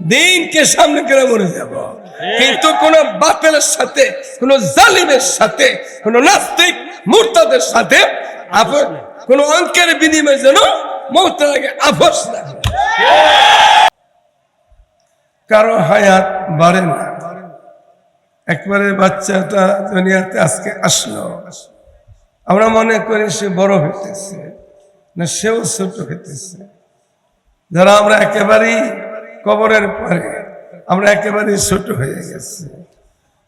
দিনকে সামনে করে মরে যাব। কিন্তু কোন বাতিলের সাথে কোন জালিমের সাথে কোন নাস্তিক মূর্তাদের সাথে কোন অঙ্কের বিনিময় যেন মৌতের আগে আপোষ না হয়। কারও হায়াত বাড়ে না। একবারে বাচ্চাটা দুনিয়াতে আজকে আসলো। আমরা মনে করি সে বড় হইতেছে না সেও ছোট হইতেছে। যারা আমরা একেবারেই কবরের পরে আমরা একেবারে ছোট হয়ে গেছি।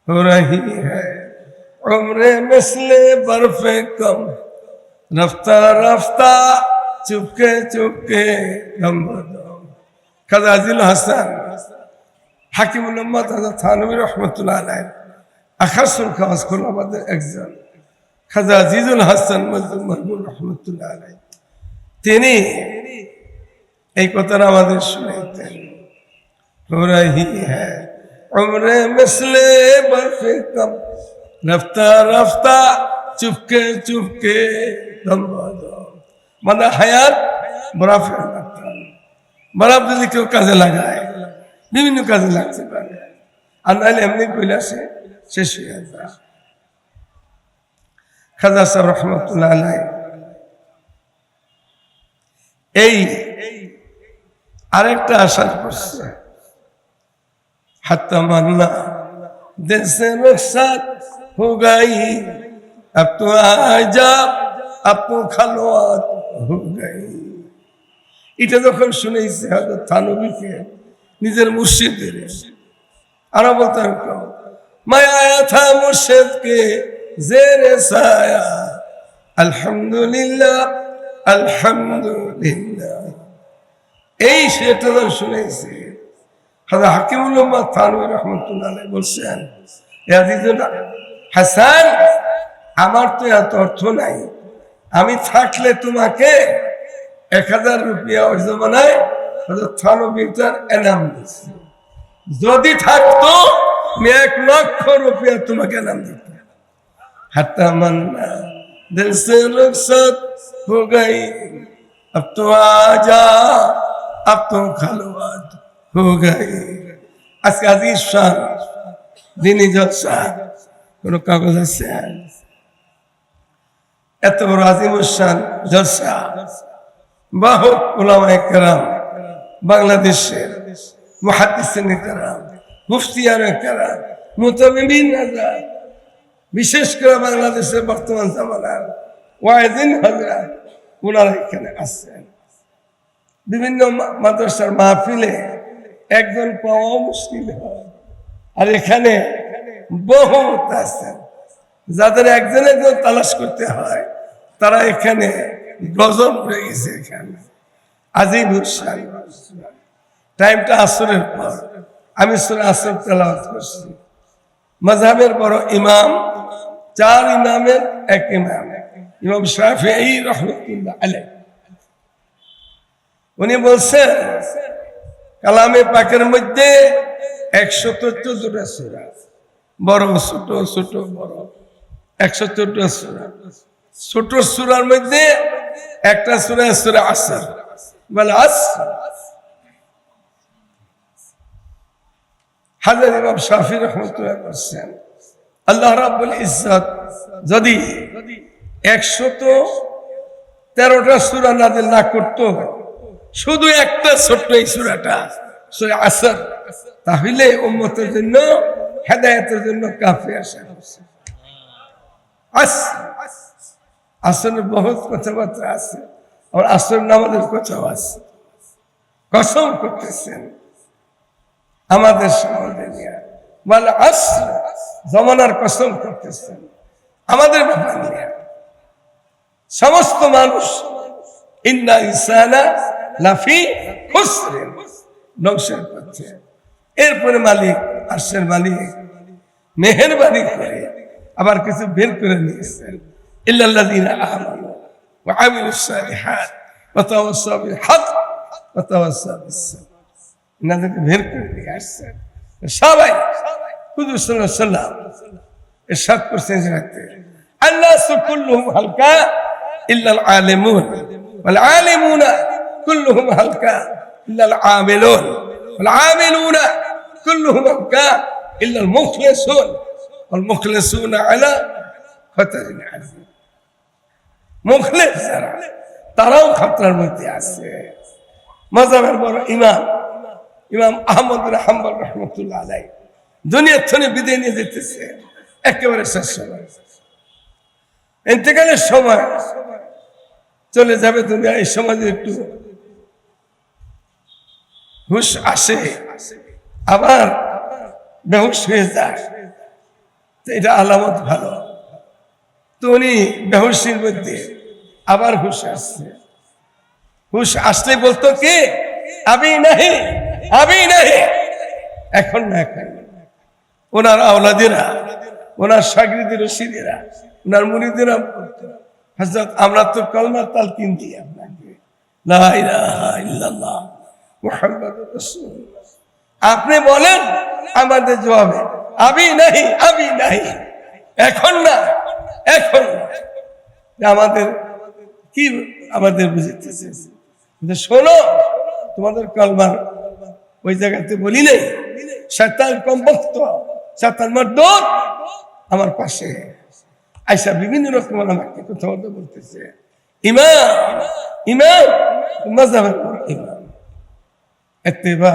ওরাহি হ্যাঁ উমরে মিসলে বরফে কম রফতা রফতা, চুপকে চুপকে খাজা আজিল হাসান, হাকিম মোহাম্মদ হাজা থানবী রহমতুল্লাহ আলাইন আকাশুল খাওয়াজ খুল আমাদের একজন, খাজা আজিজুল হাসান মজুম মাহমুদ রহমতুল্লাহ আলাইন তিনি এই কথাটা আমাদের শুনাইতেন। हो रही है उम्र मिसले बर्फे कम रफ्ता रफ्ता चुपके चुपके दम बदम মানে হায়াত বরফের মতন বরফ যদি কেউ কাজে লাগায় বিভিন্ন কাজে লাগতে পারে আর নাহলে এমনি কৈলাসে শেষ হয়ে যায় খাজা সাহেব রহমতুল্লাহ আলাই এই আরেকটা আশা করছে হাত্তা মাননা दिल से रुखसत हो गई अब तो आजा अब तो खलवात हो गई এটা যখন শুনেছি হয়তো থানবীকে নিজের মুর্শিদের আরো বলতাম কেউ मैं आया था मुर्शिद के जेर साया अल्हम्दुलिल्लाह अल्हम्दुलिल्लाह এই সেটা যখন শুনেছি হাজা হাকিমুল উম্মাদ থানবী রহমতুল্লাহ আলাইহি বলছেন এ আজিজুল হাসান আমার তো এত অর্থ নাই আমি থাকলে তোমাকে এক হাজার রুপিয়া ওই জমানায় হজরত থানবীটার এনাম দিচ্ছি যদি থাকতো আমি এক লক্ষ রুপিয়া তোমাকে এনাম দিতাম হাত্তা মান্না দিল সে রুখসত হো গই अब तो आजा अब तो खलवत हो गई আজকে আজিজ শাহ দিনই জলসা কোন কাগজ আছে? এত বড় আজিম আজিমুসান জলসা বাহু ওলামায়ে কেরাম, বাংলাদেশের মুহাদ্দিসিনে কেরাম মুফতিয়ানে কেরাম মুতামিমিন আজাদ বিশেষ করে বাংলাদেশের বর্তমান জামানার ওয়াইদিন হজরত ওনারা এখানে আসছেন বিভিন্ন মাদ্রাসার মাহফিলে একজন পাওয়াও মুশকিল হয়। আর এখানে বহুত আছেন যাদের একজন একজন তালাশ করতে হয়, তারা এখানে ডজন হয়ে গেছে এখানে। আজিম হুসান। টাইমটা আসরের পর। আমি সুরে আসর তেলাওয়াত করছি। মজাবের বড় ইমাম, চার ইমামের এক ইমাম ইমাম শাফি রহমতুল্লাহ আলাই উনি বলছেন কালামে পাকের মধ্যে একশো চোদ্দটা সুরা বড় ছোট ছোট, বড়। একশো চোদ্দ সুরা। ছোট সুরার মধ্যে একটা সুরা সুরা আসর। বলে আস হাজার ইমাম শাফি রহমতুল্লাহ করছেন আল্লাহ রাব্বুল ইজ্জত যদি একশত তেরোটা সুরা নাজিল না করতো শুধু একটা ছোট্ট এই সুরাটা, সুরা আসর। তাহলে জন্য, হেদায়তের জন্য কাফি আসা আস আসলে বহুত কথাবার্তা আছে। আর আসর নামাজের কথাও আছে। কসম করতেছেন। আমাদের নিয়ে। বলে, আস জমানার কসম করতেছেন। আমাদের সমস্ত মানুষ, ইন্না ইনসানা লাফি খুসরেন নকশের পথে। এরপরে মালিক আর্শের মালিক মেহরবানি করে আবার কিছু বের করে নিয়েছেন ইল্লাল্লাযীনা আমানু ওয়া আমিলুস সালিহাত ওয়া তাওয়াসাউ বিল হক ওয়া তাওয়াসাউ বিস সাবর ইনাদেরকে বের করে নিয়ে আসছেন সবাই হুজুর সাল্লাল্লাহু আলাইহি সাল্লাম ইরশাদ করছেন জানাতে আল্লাহ সুকুল্লুহুম হালকা ইল্লাল আলিমুন ওয়াল আলিমুনা কুল্লুহুম হালকা ইল্লাল আমিলুন ওয়াল আমিলুনা কুল্লুহুম হালকা ইল্লাল মুখলিসুন ওয়াল মুখলিসুনা আলা ফাতারিন আযীম মুখলিস যারা তারাও খাতরার মধ্যে আছে মজাবের বড় ইমাম ইমাম আহমদ হাম্বল রহমতুল্লাহ আলাই দুনিয়ার থনে বিদায় নিয়ে যেতেছে একেবারে শেষ সময়। ইন্তেকালের সময় চলে যাবে দুনিয়া। এই সমাজে একটু হুশ আসে, আবার বেহুশ হয়ে যায়। তো এটা আলামত ভালো। তো উনি বেহুশির মধ্যে আবার হুশ আসছে। হুশ আসলে বলতো কি? আমি নাহি আমি নাহি। এখন না এখন। ওনার আওলাদিরা, ওনার সাগরিদের রশিদেরা, ওনার মুরিদেরা হজরত আমরা তো কলমার তালকিন দিই আপনাকে। আপনি বলেন আমাদের জবাবে, আমি নাহি আমি নাহি এখন না, এখন। আমাদের কি আমাদের বুঝতেছে যে শোনো, তোমাদের কলমার ওই জায়গাতে বলি নাই, শয়তান কমবক্ত শয়তান মর্দত আমার পাশে। আইসা বিভিন্ন রকম আমাকে কথা বলতেছে। ইমাম ইমাম মজাবের ইমাম। इतबा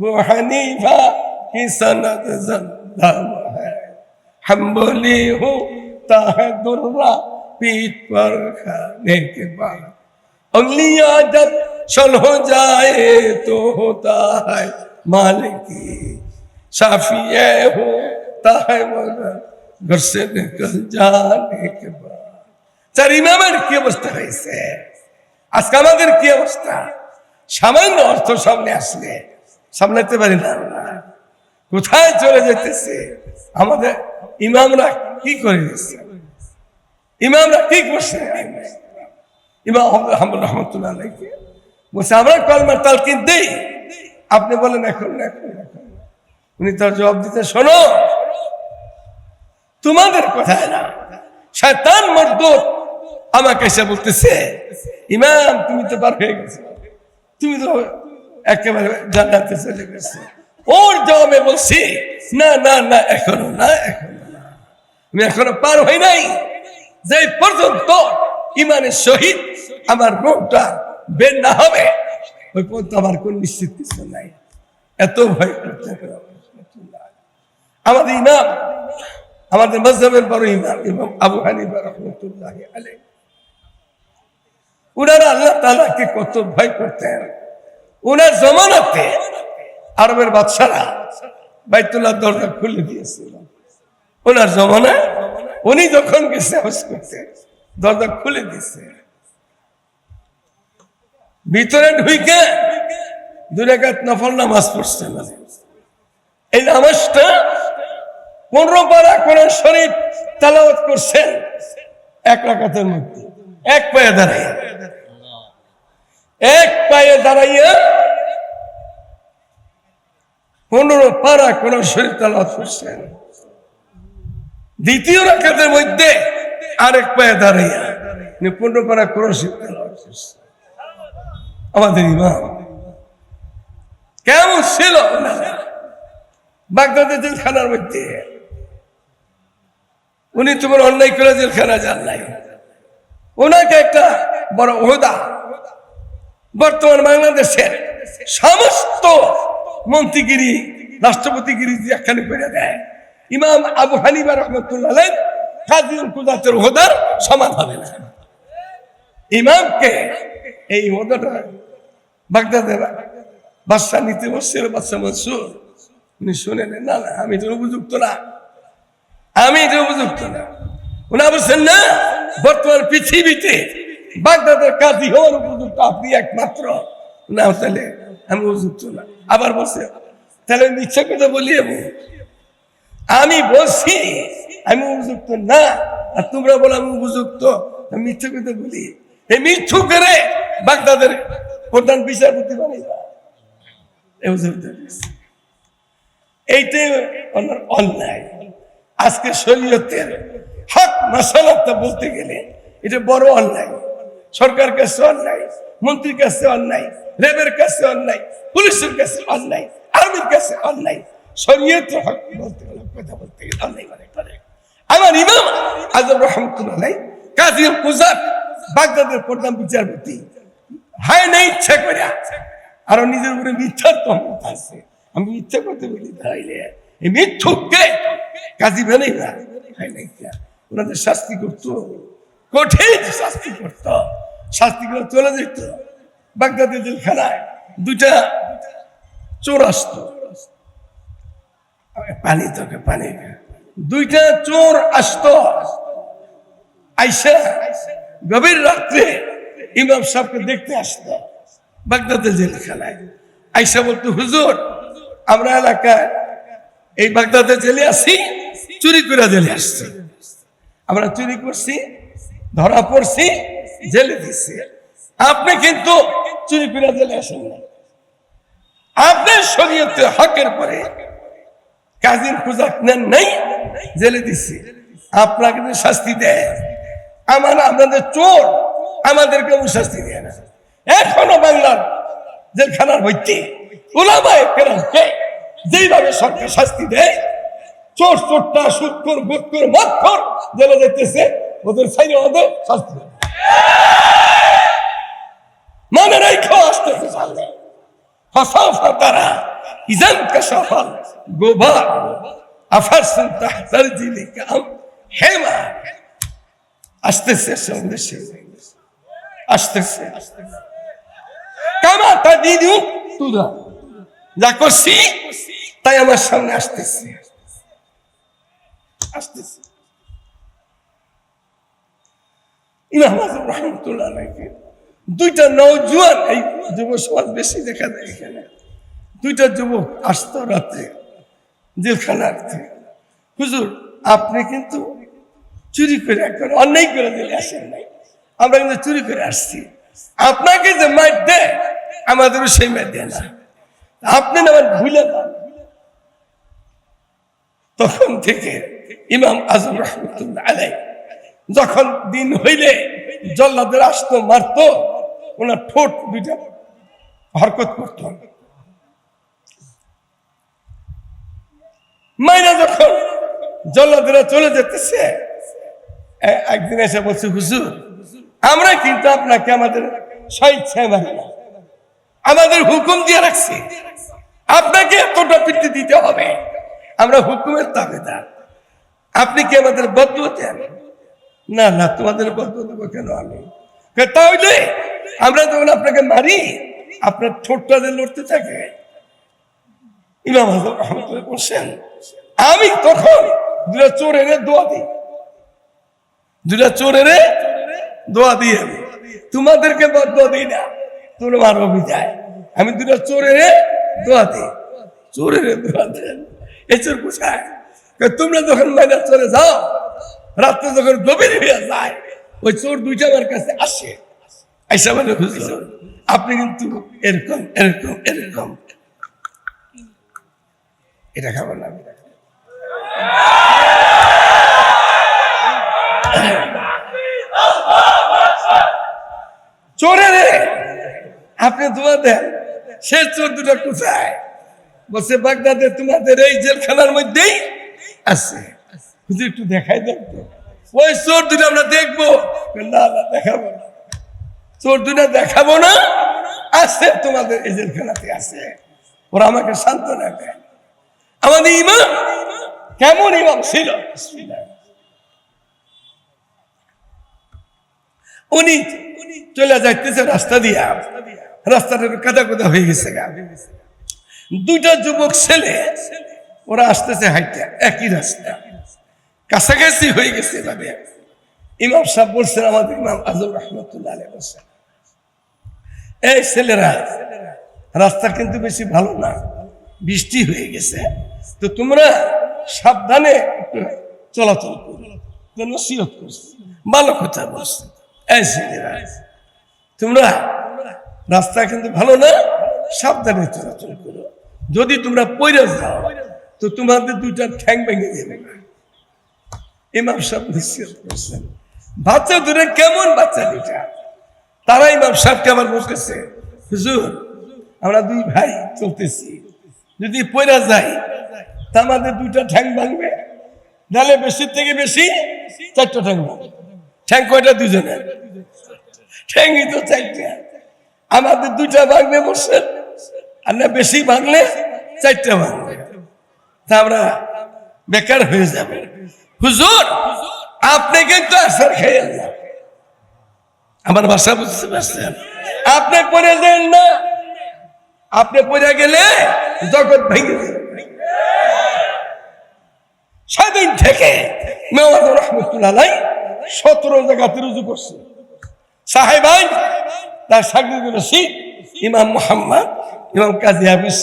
वो हनीफा की सनत है। हम बोली हो ताहदुर्रा पीठ पर खाने के बाद। अगली आदत चल हो जाए तो होता है मालिकी। साफिया होता है मगर घर से निकल जाने के बाद। सर इमामेর কি অবস্থা হয়েছে আজকে আমাদের কি সামান্য অর্থ সামনে আসলে, সামলাতে পারি না কোথায় চলে যেতেছে? আমাদের ইমামরা কি করে গেছে? ইমামরা কি করছে? ইমাম রহমতুল্লাহ বলছে, আমরা কলমার আপনি বলেন, এখন এখন উনি তার জবাব দিতে, শোনো, তোমাদের কথায় না। শয়তান মর্দত আমাকে এসে বলতেছে, ইমাম, তুমি তো পার হয়ে গেছো। তুমি তো একেবারে জান্নাতে চলে গেছো। ওর জবাবে বলছি, না না না, এখনও না, এখনও আমি এখনও পার হই নাই। যে পর্যন্ত ইমানের সহিত আমার রোগটা বের না হবে, ওই পর্যন্ত আমার কোন নিশ্চিত কিছু নাই। এত ভয় করতে আমাদের ইমাম, আমাদের মজহবের বড় ইমাম ইমাম আবু হানিফা রহমতুল্লাহ আলাই উনারা আল্লাহ তালাকে কত ভয় করতেন। উনার জমানাতে আরবের বাচ্চারা বাইতুল্লাহ দরজা খুলে দিয়েছিল। ওনার জমানায় উনি যখন গেছে দরজা খুলে দিছে ভিতরে ঢুইকে দুরেকাত নফল নামাজ পড়ছেন এই নামাজটা পনেরো পারা কোরআন শরীফ তালাওয়াত করছেন, এক রাকাতের মধ্যে, এক পায়ে দাঁড়াইয়া এক পায়ে দাঁড়াইয়া পনেরো শরীফ তালাওয়াত করছেন। দ্বিতীয় রাকাতের মধ্যে আরেক পায়ে দাঁড়াইয়া পনেরো শরীফ তালাওয়াত করছেন। আমাদের ইমাম কেমন ছিল? বাগদাদের জেলখানার মধ্যে। উনি তোমার অন্যায় করে জেলখানা যান নাই। ওনাকে একটা বড় ওহদা বর্তমান বাংলাদেশের সমস্ত মন্ত্রীগিরি, রাষ্ট্রপতিগিরি একখানে করে দেয়, ইমাম আবু হানিবা রহমতুল্লাহ কাজীউল কুদাতের ওহদার সমান হবে না। ইমামকে এই ওহদাটা বাগদাদের বাদশাহ নিতে বসছিল, বাদশাহ মনসুর। উনি শুনেন, না না, আমি তো উপযুক্ত না। আমি এটা উপযুক্ত না। উনি বলছেন, না, বর্তমান পৃথিবীতে বাগদাদের কাজী হওয়ার উপযুক্ত আপনি একমাত্র। না, তাহলে আমি উপযুক্ত না। আবার বলছে, তাহলে আমি ইচ্ছা কথা বলি আমি বলছি, আমি উপযুক্ত না, আর তোমরা বলো আমি উপযুক্ত আমি মিথ্যা কথা বলি। এই মিথ্যু করে বাগদাদের প্রধান বিচারপতি এই এইটাই ওনার অন্যায়। আজকে শরীয়তের হক মশালাটা বলতে গেলে এটা বড় অন্যায়। সরকার কাছে অন্যায়, মন্ত্রীর কাছে অন্যায় রেবের কাছে অন্যায়, পুলিশের কাছে অন্যায়, আর্মির কাছে অন্যায় শরীয়ত হক বলতে গেলে কথা বলতে গেলে অন্যায় মনে করে। আমার ইমাম আজম রহমতুল্লাহ কাজী কুজাত বাগদাদের প্রধান বিচারপতি, হয় করে, আরও নিজের উপরে মিথ্যার আছে। আমি ইচ্ছা করতে বলি এই মিথ্যুককে কাজী না হয় ওনাদের শাস্তি করতো। কঠিন শাস্তি করত। শাস্তি করে চলে যেত। বাগদাদের জেলখানায় দুটা চোর আসতো। পানি তোকে, পানি। দুইটা চোর আসতো। আইসা গভীর রাত্রে ইমাম সাহেবকে দেখতে আসতো বাগদাদের জেলখানায় আইসা বলতো, হুজুর, আমরা এলাকায় এই বাগদাদে জেলে আসি চুরি করে জেলে আসছি। আমরা চুরি করছি, ধরা পড়ছি জেলে দিচ্ছি আপনি কিন্তু চুরি করে জেলে আসেন না। আপনি শরীয়তে হকের পরে কাজীর খোঁজা নেন নাই, জেলে দিচ্ছি আপনাকে শাস্তি দেয়। আমার আপনাদের চোর আমাদেরকে শাস্তি দেয় না। এখনও বাংলার জেলখানার হইতে ওলামায় কেরামকে যেইভাবে সরকার শাস্তি দেয়, চোর চোরটা সুৎকর গুৎকর মৎকর জেলে যেতেছে ওদের সাইনে ওদের শাস্তি দেয় মনে রেখো আসতে হিফালে ফসাফা তারা ইজানকে সফল গোবা আফারসন তাহতার জিলিকা হেমা। আসতেছে সন্দেশে আসতেছে। কামা তা দিদিও তুলা যা করছি, তাই আমার সামনে আসতেছে। আসতেছে। ইমাম আজম রহমতুল্লাহ নাকি দুইটা নৌজুয়ান এই যুব সমাজ বেশি দেখা যায় এখানে। দুইটা যুবক আসতো রাত্রে জেলখানার থেকে হুজুর, আপনি কিন্তু চুরি করে একবার অন্যায় করে দিলে আসেন নাই। আমরা কিন্তু চুরি করে আসছি। আপনাকে যে মাইট দেয়, আমাদেরও সেই মাইট দেয় না। আপনি না আমার ভুলে যান। তখন থেকে ইমাম আজম রহমতুল্লাহ আলাই যখন দিন হইলে জল্লাদের আসতো, মারতো, ওনার ঠোঁট দুইটা হরকত করত। মাইনা যখন জল্লাদেরা চলে যেতেছে একদিন এসে বলছে, হুজুর, আমরা কিন্তু আপনাকে আমাদের না। আমাদের হুকুম দিয়ে রাখছি। আপনাকে এতটা পিটি দিতে হবে। আমরা হুকুমের তাবেদার আপনি কি আমাদের বদল দেন না না, তোমাদের বদল দেবো কেন আমি? তাহলে আমরা যখন আপনাকে মারি, আপনার ঠোঁটটা যে লড়তে থাকে। ইমাম বলছেন, আমি তখন দুটা চোরের দোয়া দিই। দুটা চোরের দোয়া দিয়ে আমি। তোমাদেরকে বদল দিই না, তোমার অভিযায়। আমি দুটা চোরের দোয়া দিই। চোরের দোয়া দেন। এ চোর কোথায়? তোমরা যখন মাইনা চলে যাও রাত্রে যখন গভীর হয়ে যায়, ওই চোর দুইটা আমার কাছে আসে। আইসা মানে হুজুর, আপনি কিন্তু এরকম এরকম এরকম। এটা খাবার না। চোরে রে, আপনি দোয়া দেন সে চোর দুটো কোথায়? বলছে বাগদাদে তোমাদের এই জেলখানার মধ্যেই আছে। একটু দেখাই দেখতো ওই চোর দুটো আমরা দেখব। না না, দেখাবো না। চোর দুটো দেখাবো না। আছে, তোমাদের এই জেলখানাতে আছে। ওরা আমাকে সান্ত্বনা দেয়। আমাদের ইমাম কেমন ইমাম ছিল? উনি চলে যাইতেছে রাস্তা দিয়া। রাস্তাটা কাদা কাদা হয়ে গেছে দুইটা যুবক ছেলে, ওরা আসতেছে হাইটা। একই রাস্তা। কাছাকাছি হয়ে গেছে এভাবে। ইমাম সাহেব বলছেন, আমাদের ইমাম আজম রহমতুল্লাহ আলী বলছেন, এই ছেলেরা, রাস্তা কিন্তু বেশি ভালো না, বৃষ্টি হয়ে গেছে, তো তোমরা সাবধানে চলাচল করো নসিহত করছে ভালো কথা বলছে। এই ছেলেরা, তোমরা রাস্তা কিন্তু ভালো না, সাবধানে চলাচল করো। যদি তোমরা পড়ে যাও, তো তোমাদের দুইটা ঠ্যাং ভেঙে দেবে ইমাম সাহেব নিশ্চিত করছেন। বাচ্চা দূরে কেমন বাচ্চা দুটা? তারা ইমাম সাহেবকে আবার বলতেছে, হুজুর, আমরা দুই ভাই চলতেছি। যদি পয়রা যাই তা আমাদের দুইটা ঠ্যাং ভাঙবে, নাহলে বেশি থেকে বেশি চারটা ঠ্যাং ভাঙবে। ঠ্যাং কয়টা? দুজনের ঠ্যাংই তো চারটা। আমাদের দুইটা ভাঙবে বসে আর না বেশি ভাঙলে চারটা ভাঙবে। তা আমরা বেকার হয়ে যাবে। হুজুর, আপনি কিন্তু আসার খেয়ে যান আমার ভাষা বুঝতে পারছেন? আপনি পড়ে যান না। আপনি পড়ে গেলে জগৎ ভেঙে সেদিন থেকে মেওয়াজ রহমতুল্লাহ সতেরো জায়গাতে রুজু করছে। সাহেবাই তার সাগরিদ রশিদ ইমাম মোহাম্মদ, ইমাম কাজী হাফিজ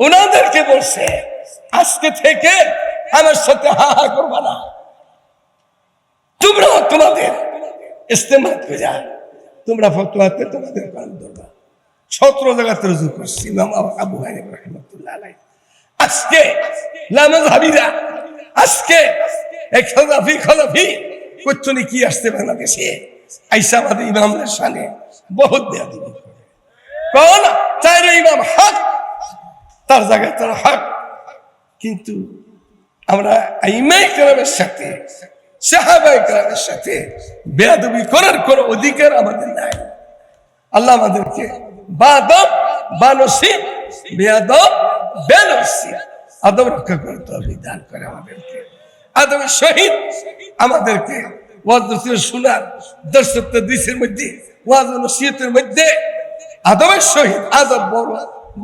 ওনাদেরকে বলছে, আজকে থেকে আমার সাথে হা হা করবা না। তোমরা তোমাদের ইস্তেমাল করে তোমরা ফতোয়াতে তোমাদের কান ধরবা। সতেরো জায়গাতে রুজু করছি আবু- হানিফ রহমতুল্লাহ আজকে লামাজ হাবিরা আজকে এক খলাফি খলাফি কোচ্চনি কি আসছে বাংলাদেশে? আইসা আমাদের ইমামদের সামনে বহুত দেয়া দিবি কোন চাইরে ইমাম হক, তার জায়গায় তার হক। কিন্তু আমরা আইমাই কালামের সাথে, সাহাবাই কালামের সাথে বেয়াদবি করার কোন অধিকার আমাদের নাই। আল্লাহ আমাদেরকে বাদব, বানসিব, বেয়াদব, বেনসিব, আদব রক্ষা করতে হবে দান করে আমাদেরকে। আদবের শহীদ আমাদেরকে ওয়াজ শোনার দর্শক দিসের মধ্যে ওয়াজ নসিহতের মধ্যে আদবের শহীদ আদব বড়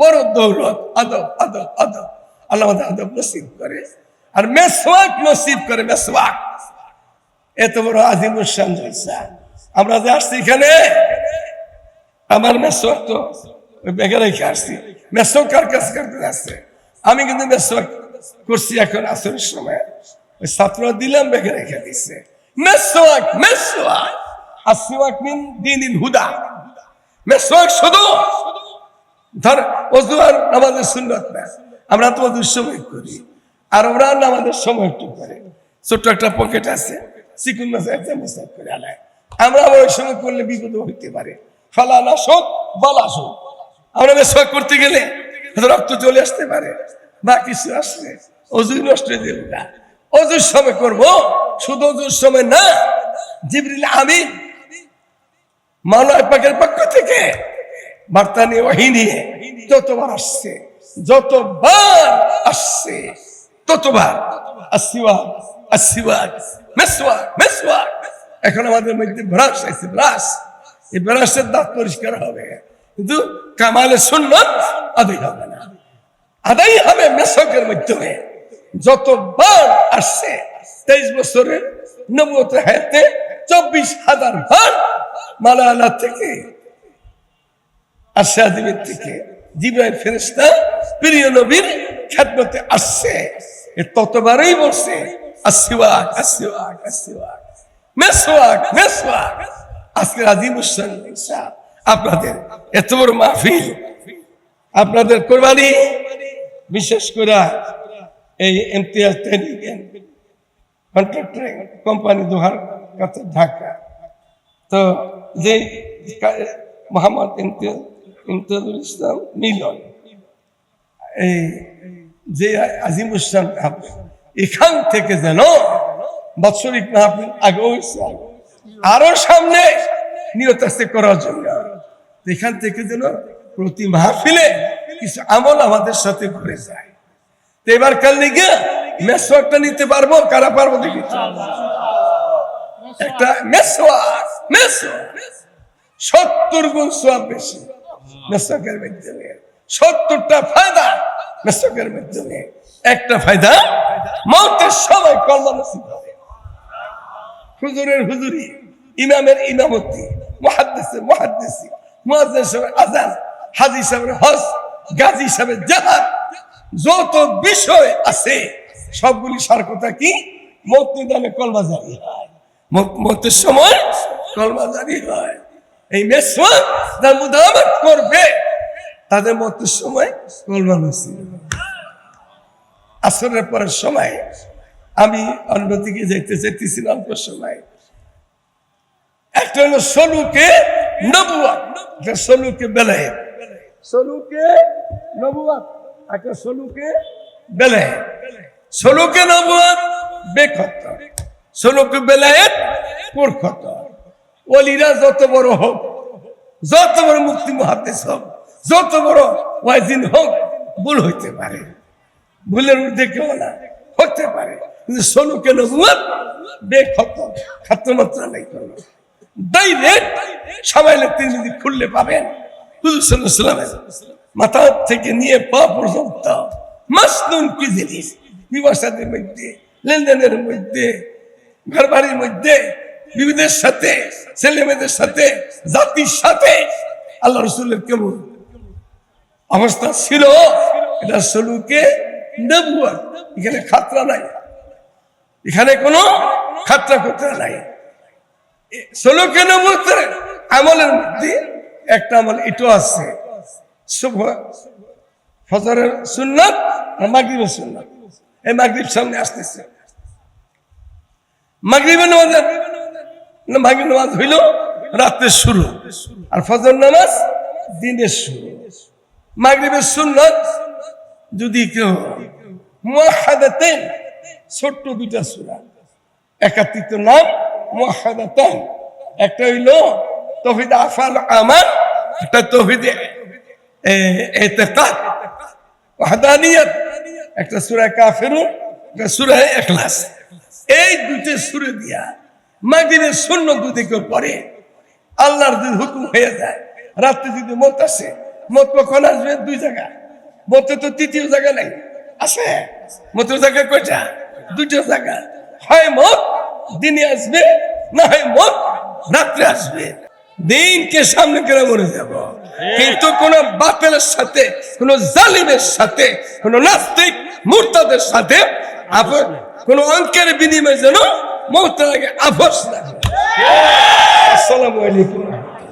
বড় দৌলত, আদব আদব আদব, আল্লাহ আমাদের আদব নসিব করে। আর মেসওয়াক নসিব করে, মেসওয়াক। এত বড় আজিমুসান আমরা যে আসছি এখানে, আমার মেসোয়াক তো ব্যাগে রেখে আসছি। মেসো কার কাছ করতে আসছে আমি কিন্তু মেসোয়াক করছি এখন আসরের সময়। ওই ছাত্ররা দিলাম ব্যাগে রেখে দিচ্ছে মেসোয়াক মেসোয়াক আসিওয়াক মিন দিন হুদা। মেসোয়াক শুধু, ধর, অজু আর আমাদের সুন্নত না। আমরা তো অজুর সময় করি। আর ওরা আমাদের সময় একটু করে। ছোট্ট একটা পকেট আছে, চিকুন মাছ একটা মেসাজ করে আলায় আমরা আবার ওই সময় করলে বিপদ হইতে পারে। ফলান আসুক বল আসুক আমরা মেসওয়াক করতে গেলে রক্ত চলে আসতে পারে বা কিছু আসলে। অজু নষ্ট হয়ে যাবে না। অজুর সময় করব, শুধু অজুর সময় না। জিবরিল আমিন মাওলায় পাকের পক্ষ থেকে বার্তা নিয়ে ওহি নিয়ে যতবার আসছে যতবার আসছে ততবার আসিওয়াক আসিওয়াক মেসওয়াক মেসওয়াক। এখন আমাদের মধ্যে ব্রাশ আছে ব্রাশ। এই ব্রাশের দাঁত পরিষ্কার হবে। কিন্তু কামালে সুন্নত আদায় হবে না। আদায় হবে মেসকের মাধ্যমে। যতবার আসছে তেইশ বছরের নবত হায়াতে চব্বিশ হাজার বার মালায়ালা থেকে আসা দিবের থেকে জিব্রাইল ফেরেশতা প্রিয় নবীর খ্যাতমতে আসছে। ততবারই বলছে, আসিওয়াক আসিওয়াক আসিওয়াক, মেসওয়াক মেসওয়াক, আজকে আজিম হোসেন আপনাদের এত বড় মাহফিল, আপনাদের কোরবানি, বিশেষ করে এই Imtiaz training contractor company Dohar কাছে ঢাকা। তো যে মোহাম্মদ ইমতিয়াজ ইমতিয়াজুল ইসলাম মিলন, এই যে আজিম ইসলাম এখান থেকে যেন বাৎসরিক মাহফিল আগে আরও সামনে নিয়ত আছে করার জন্য। এখান থেকে যেন প্রতি মাহফিলে কিছু আমল আমাদের সাথে ঘুরে যায়। তো এবার কাল লিগে মেসওয়াকটা নিতে পারব, কারা পারব দেখি। একটা মেসওয়াক মেসওয়াক। সত্তর গুণ সোয়াব বেশি। মেসওয়াকের মাধ্যমে সত্তরটা ফায়দা। মেসওয়াকের মাধ্যমে। একটা ফায়দা মৌতের সময় কল্যাণ নসিব হবে। হুজুরের হুজুরি, ইমামের ইমামতি মহাদ্দেশের মহাদ্দেশি মুয়াজ্জিন সাহেবের আজান হাজি সাহেবের হজ, গাজী সাহেবের জাহাদ যত বিষয় আছে, সবগুলি সার কি? মত নিদানে কলমা জারি হয়। মত- মতের সময় কলমা জারি হয়। এই মেসওয়া যার মুদাবাত করবে। তাদের মতের সময় কলমা নসিব আসরের পরের সময় আমি অন্যদিকে যাইতে চাইতেছি অল্প সময়। একটা হলো সলুকে একটা সলুকে বেলায়েত। সলুকে একটা বেলায়েত। সলুকে বেখত পুরখত ওলিরা যত বড় হোক, যত বড় মুক্তি মহাদেশ হোক যত বড় ওয়াইজিন হোক, ভুল হইতে পারে। ভুলের ঊর্ধ্বে কেউ না হতে পারে। কিন্তু সলুকে নবুয়াত বেখত খাদ্যমাত্রা কোনো ডাইরেক্ট তিনি যদি খুললে পাবেন, হুজুর মাথা থেকে নিয়ে পা পর্যন্ত মাসনুন কি জিনিস? বিবাসাদের মধ্যে, লেনদেনের মধ্যে ঘর বাড়ির মধ্যে, বিবিদের সাথে ছেলে মেয়েদের সাথে, জাতির সাথে, আল্লাহ রসুলের কেমন অবস্থা ছিল। এটা সলুকে নবুয়াত। এখানে খাতরা নাই। এখানে কোনো খাতরা খতরা নাই। সলুকে নবুয়াতের আমলের মধ্যে একটা আমল এটাও আছে। ফজরের সুন্নাত আর মাগরিবের সুন্নাত। এই মাগরিব সামনে আসতেছে। মাগরিবের নামাজ মাগরিব নামাজ হইল রাতের শুরু। আর ফজর নামাজ দিনের শুরু। মাগরিবের সুন্নাত যদি কেউ মুআহাদাতান ছোট্ট দুইটা সূরা, একাত্রিত নাম মুআহাদাতান একটা হইল তৌহিদ আফাল আমাল, একটা তৌহিদ এতেকাদ ওয়াহদানিয়ত, একটা সূরা কাফিরুন, একটা সূরা ইখলাস। এই দুইটা সূরা দিয়া মাগরিবের যদি কেউ পড়ে, আল্লাহর যদি হুকুম হয়ে যায়, রাত্রে যদি মত আসে মত কখন আসবে? দুই জায়গা। মতে তো তৃতীয় জায়গা নাই। আছে? মতের জায়গা কয়টা? দুইটা জায়গা। হয় মত দিনে আসবে না হয় মত রাত্রে আসবে। দিনকে সামনে করে মরে যাব। কিন্তু কোন বাপের সাথে কোন জালিমের সাথে কোন নাস্তিক মূর্তাদের সাথে আপন কোন অঙ্কের বিনিময়ে যেন মৌতের আগে আপস না হয়। আসসালামু আলাইকুম।